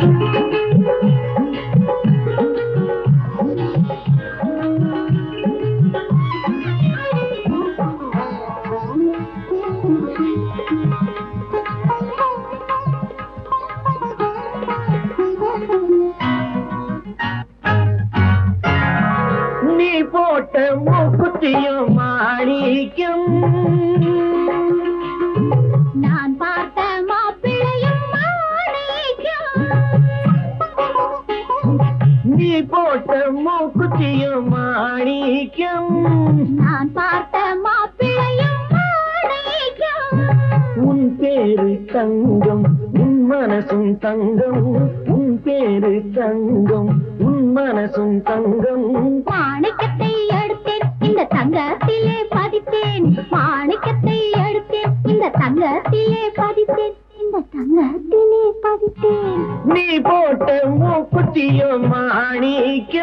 நீ நீ போட்ட மூக்குத்தியும் மாணிக்கம். நான் பார்த்த மாப்பிள்ளையும் மாணிக்கம். உன் பேரு தங்கம் உன் மனசும் தங்கம். உன் பேரு தங்கம் உன் மனசும் தங்கம். மாணிக்கத்தை எடுத்தேன் இந்த தங்கத்திலே பதித்தேன். மாணிக்கத்தை எடுத்தேன் இந்த தங்கத்திலே பதித்தேன். இந்த தங்கத்திலே பதித்தேன். நீ போட்ட மூக்குத்தியும் மாணிக்க.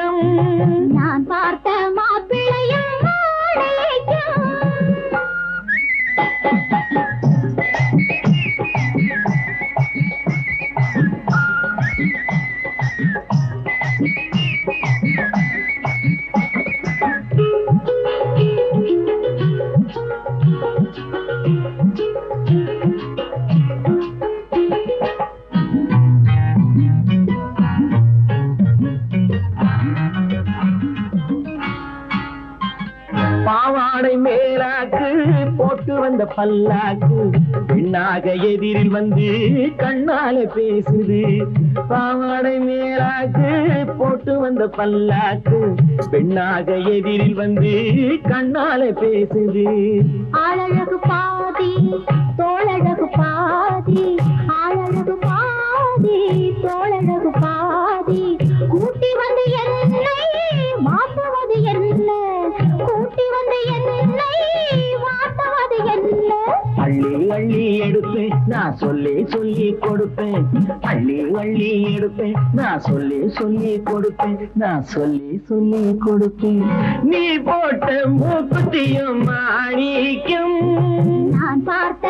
பாவாடை மேலாக்கு போட்டு வந்த பல்லாக்கு பெண்ணாக எதிரில் வந்து கண்ணால பேசுது. பாவாடை மேலாக்கு போட்டு வந்த பல்லாக்கு பெண்ணாக எதிரில் வந்து கண்ணால பேசுது. அழகு பாதி தோழகு பாதி அழகு பாதி தோழகு அள்ளி வள்ளி எடுப்பேன். நான் சொல்லி சொல்லி கொடுப்பேன். அள்ளி வள்ளி எடுப்பேன். நான் சொல்லி சொல்லி கொடுப்பேன். நான் சொல்லி சொல்லி கொடுப்பேன். நீ போட்ட மூக்குத்தியும் மாணிக்கும். நான் பார்த்த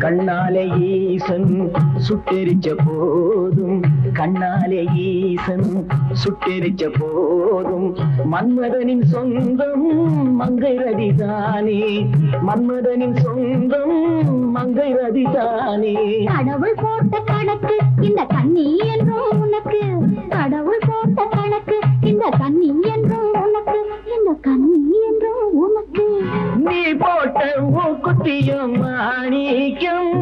கண்ணாலே ஈசன் சுட்டெரிச்ச போதும். கண்ணாலே ஈசன் சுட்டெரிச்ச போதும். மன்மதனின் சொந்தம் மங்கை ரதிதானே மன்மதனின் சொந்தம் மங்கை ரதிதானே கடவுள் போட்ட கணக்கு இந்த கண்ணி என்றும் உனக்கு. கடவுள் போட்ட கணக்கு இந்த கண்ணி என்றும் நீ போட்ட ஊக்குத்தியும் மாணிக்கம்.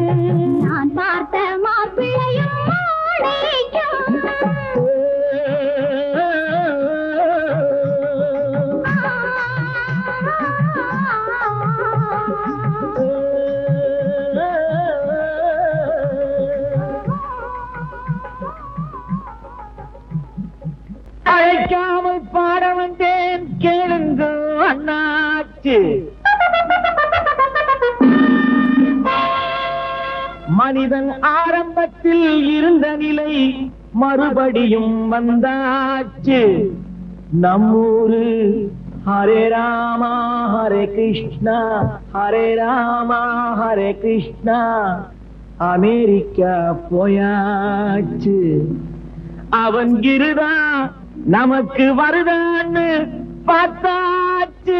மனிதன் ஆரம்பத்தில் இருந்த நிலை மறுபடியும் வந்தாச்சு. நம்மூரு ஹரே ராமா ஹரே கிருஷ்ணா ஹரே ராமா ஹரே கிருஷ்ணா. அமெரிக்கா போயாச்சு. அவன் கிருதா நமக்கு வருதான்னு பார்த்தாச்சு.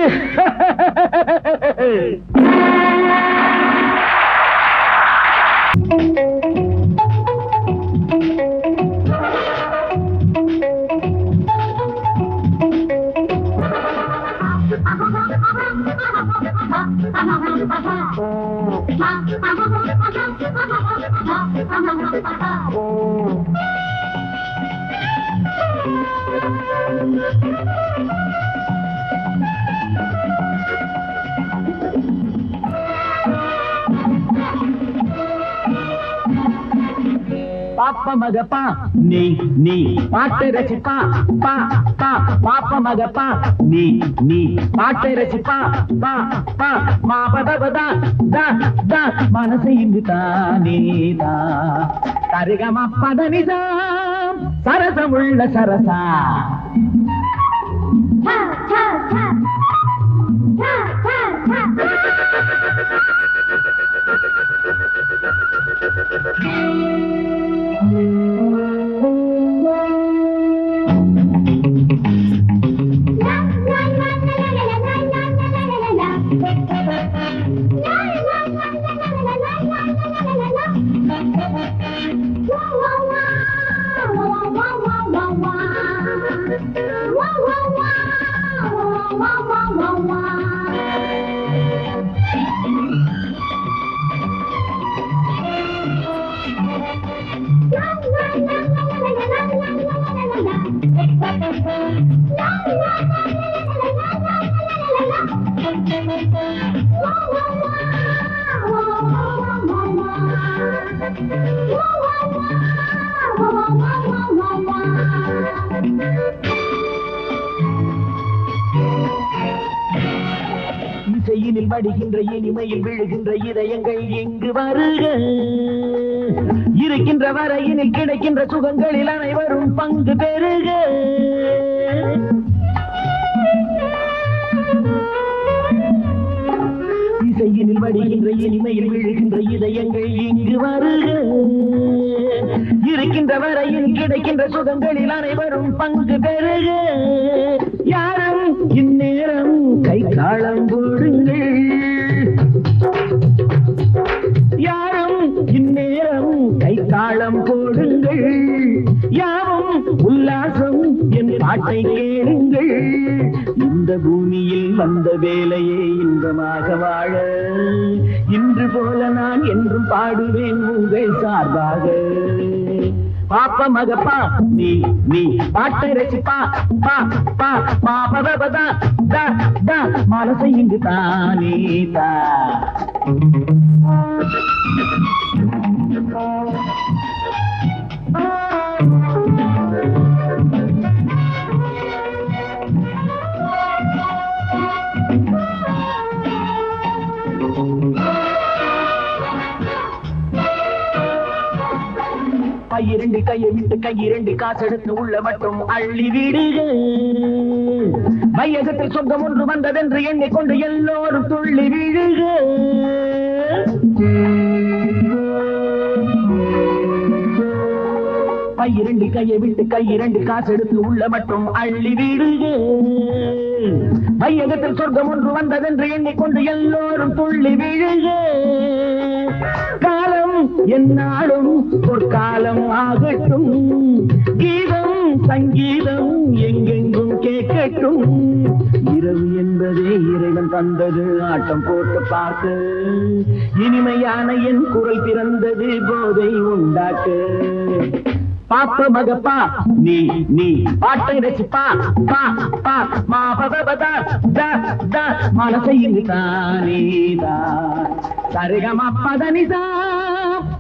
Oh. Ha பாப்ப மகப்பா நீ நீ பாட்டை ரசிப்பா பா பா பாப்ப மகப்பா நீ நீ பாட்டை ரசிப்பா பா பா மா பதபதா தா தா மனசு இங்கு தானே தா தருகம பதனிதாம் சரசமுள்ள சரசா இசையினில் வடிகின்ற இனிமையில் விழுகின்ற இதயங்கள் எங்கு வருக இருக்கின்ற வரையினில் கிடைக்கின்ற சுகங்களில் அனைவரும் பங்கு பெறுக இசையினில் வடிகின்ற இனிமையில் விழுகின்ற இதயங்கள் இங்கு வருக. இருக்கின்ற வரையில் கிடைக்கின்ற சுகங்களில் அனைவரும் பங்கு பெறுக. யாரும் இந்நேரம் கை காலம் போடுங்கள். யாரும் இந்நேரம் கை காலம் போடுங்கள். யாவும் உல்லாசம் என் பாட்டை கேளுங்கள். இந்த பூமியில் வந்த வேலையே இன்பமாக வாழ. இன்று போல நான் என்றும் பாடுவேன் உங்கள் சார்பாக. பாப்ப மகப்பா. நீ நீ பாட்டை ரசிப்பா. பா பா மா பத பதா தா தா மனசை இங்கு தானே தா. கையிரண்டு கையை விட்டு கையிரண்டு காசெடுத்து உள்ள மட்டும் அள்ளி விடுக மையகத்தில் சொந்தம் ஒன்று வந்ததென்று எண்ணிக்கொண்டு எல்லோரும் துள்ளி விழுக கையிரண்டு கையை விட்டு கையிரண்டு காசெடுத்து உள்ள மட்டும் அள்ளி விடுக மையகத்தில் சொர்க்கம் ஒன்று வந்ததென்று எண்ணிக்கொண்டு எல்லோரும் துள்ளி விழுக என்னாலும் பொற்காலம் ஆகட்டும். கீதம் சங்கீதம் எங்கெங்கும் கேட்கட்டும். இரவு என்பதே இறைவன் தந்தது ஆட்டம் போட்டு பார்க்க இனிமையான என் குரல் பிறந்தது போதை உண்டாக்கு. பாப்ப மகப்பா. நீ நீ. பாட்டை ரசிப்பா. பா பா. மா பத த த மனசை தானே தா. சரிகம பதனிதா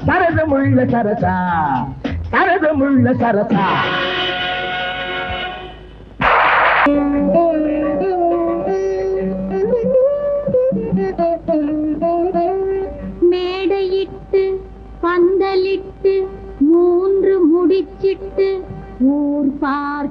சரசமுள்ள சரசா. சரசமுள்ள சரசா. ஊர் பார்க்க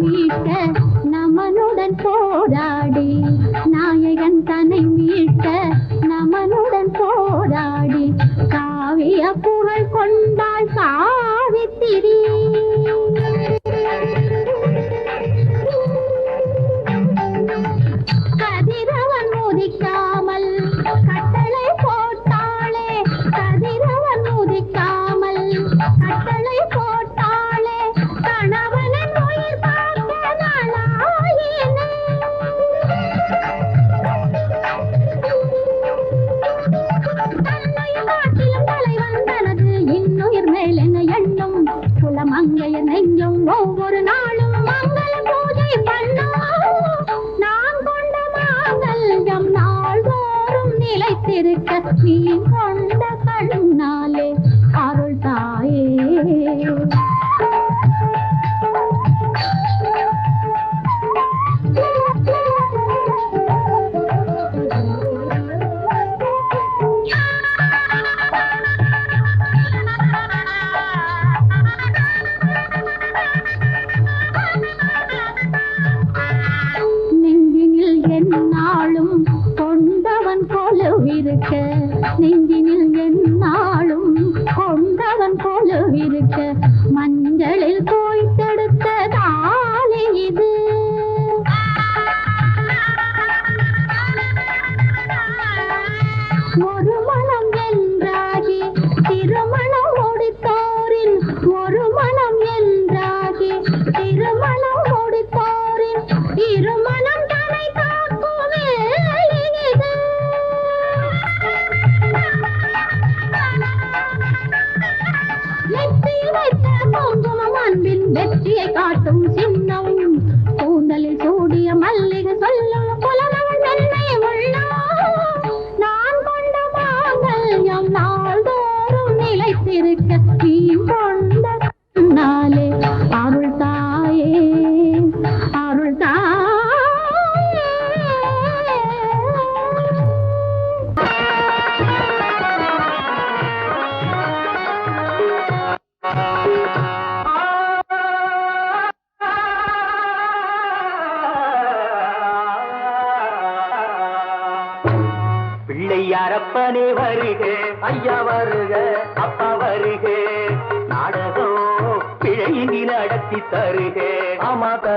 மீட்க நமனுடன் போராடி நாயகன் தன்னை மீட்க நமனுடன் போராடி காவிய புகழ் கொண்டால் சா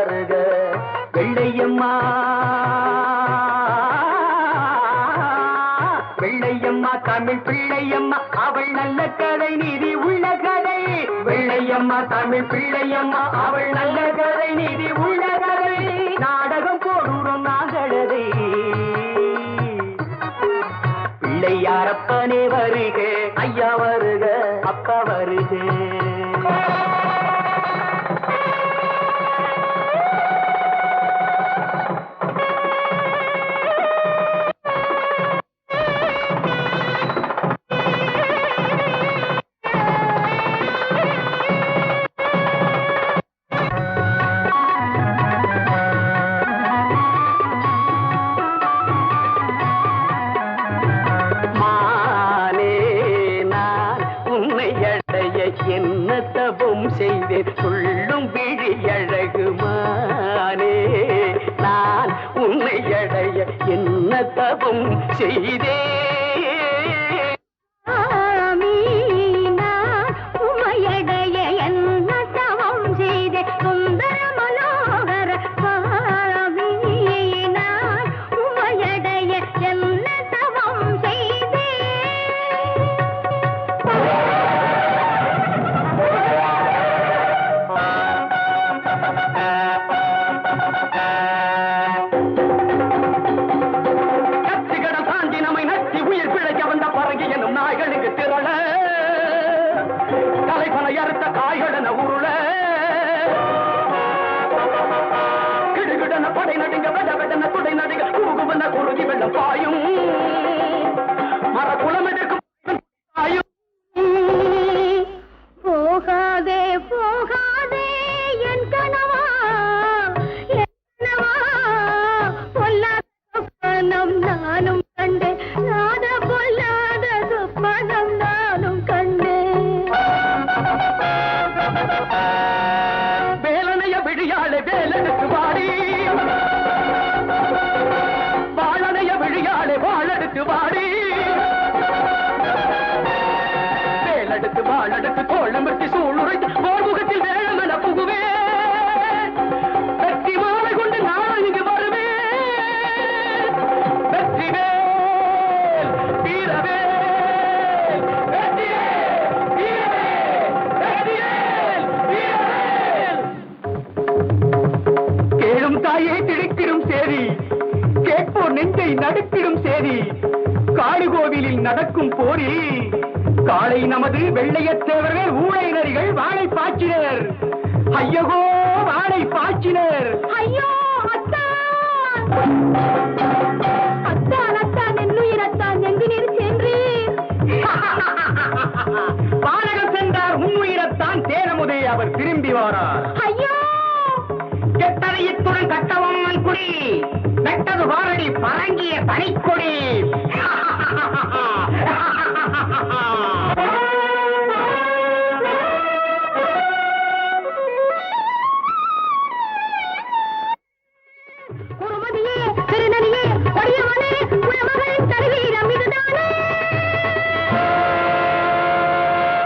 வருக வெள்ளையம்மா. வெள்ளையம்மா தமிழ் பிள்ளையம்மா அவள் நல்ல கதை நீதி உள்ள கதை. வெள்ளையம்மா தமிழ் பிள்ளையம்மா அவள் நல்ல கதை நீதி உள்ள தவம் செய்தே. நானும் நடக்கும் போரில் காலை நமது வெள்ளையத்தேவர்கள் ஊழை நரிகள் வாழை பாய்ச்சினர். ஐயகோ வாழை பாய்ச்சினர். ஐயோ அத்தான் அத்தான் பாலகம் சென்றார் உன்னுயிரத்தான் தேனமுதே அவர் திரும்பி வாரார். ஐயோ! கெட்டதை இத்துடன் கட்டவம்மன் குடி வெட்டது வாரடி பழங்கிய பனிக்கொடி Ha ha ha!